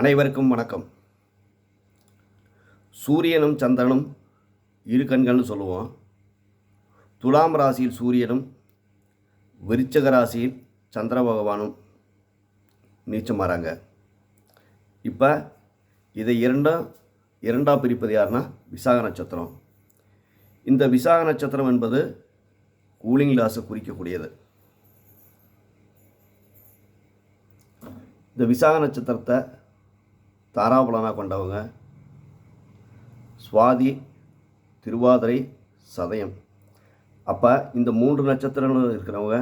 அனைவருக்கும் வணக்கம். சூரியனும் சந்திரனும் இரு கண்கள்னு சொல்லுவோம். துலாம் ராசியில் சூரியனும் விருச்சக ராசியில் சந்திர பகவானும் நீச்சம் வராங்க இப்போ இதை இரண்டாம் இரண்டாக பிரிப்பது யாருன்னா விசாக நட்சத்திரம். இந்த விசாக நட்சத்திரம் என்பது கூலிங் கிளாஸை குறிக்கக்கூடியது. இந்த விசாக நட்சத்திரத்தை தாராபலனாக கொண்டவங்க. சுவாதி திருவாதிரை சதயம். அப்போ இந்த மூன்று நட்சத்திரங்கள் இருக்கிறவங்க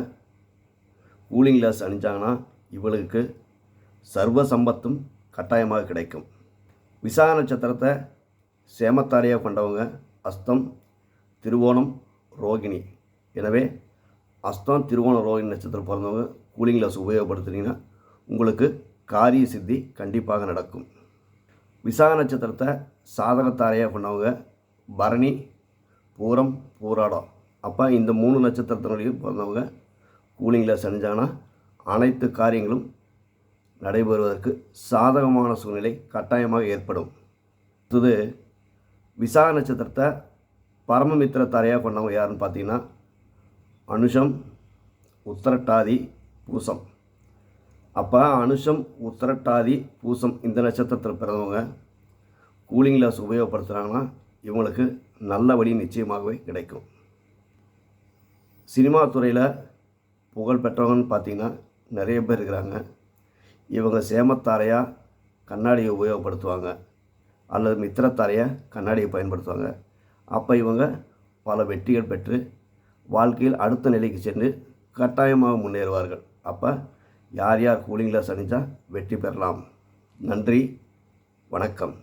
கூலிங் கிளாஸ் அணிஞ்சாங்கன்னா இவளுக்கு சர்வ சம்பத்தும் கட்டாயமாக கிடைக்கும். விசாக நட்சத்திரத்தை சேமத்தாரையாக கொண்டவங்க அஸ்தம் திருவோணம் ரோகிணி. எனவே அஸ்தம் திருவோணம் ரோகிணி நட்சத்திரம் பிறந்தவங்க கூலிங் கிளாஸ் உபயோகப்படுத்துனீங்கன்னா உங்களுக்கு காரிய சித்தி கண்டிப்பாக நடக்கும். விசாக நட்சத்திரத்தை சாதகத்தாரையாக கொண்டவங்க பரணி பூரம் பூராடம். அப்போ இந்த மூணு நட்சத்திரத்தினுடைய பிறந்தவங்க கூலிங்கில் செஞ்சாங்கன்னா அனைத்து காரியங்களும் நடைபெறுவதற்கு சாதகமான சூழ்நிலை கட்டாயமாக ஏற்படும். அடுத்தது விசாக நட்சத்திரத்தை பரமமித்திர தாரையாக கொண்டவங்க யாருன்னு பார்த்தீங்கன்னா அனுஷம் உத்தரட்டாதி பூசம். அப்போ அனுஷம் உத்திரட்டாதி பூசம் இந்த நட்சத்திரத்தில் பிறந்தவங்க. கூலிங் கிளாஸ் உபயோகப்படுத்துகிறாங்கன்னா இவங்களுக்கு நல்ல வழி நிச்சயமாகவே கிடைக்கும். சினிமா துறையில் புகழ் பெற்றவங்கன்னு பார்த்தீங்கன்னா நிறைய பேர் இருக்கிறாங்க. இவங்க சேமத்தாரையாக கண்ணாடியை உபயோகப்படுத்துவாங்க. அல்லது மித்திரத்தாரையாக கண்ணாடியை பயன்படுத்துவாங்க. அப்போ இவங்க பல வெற்றிகள் பெற்று வாழ்க்கையில் அடுத்த நிலைக்கு சென்று கட்டாயமாக முன்னேறுவார்கள். அப்போ யார் யார் கூலிங் கிளாஸ் வெற்றி பெறலாம். நன்றி வணக்கம்.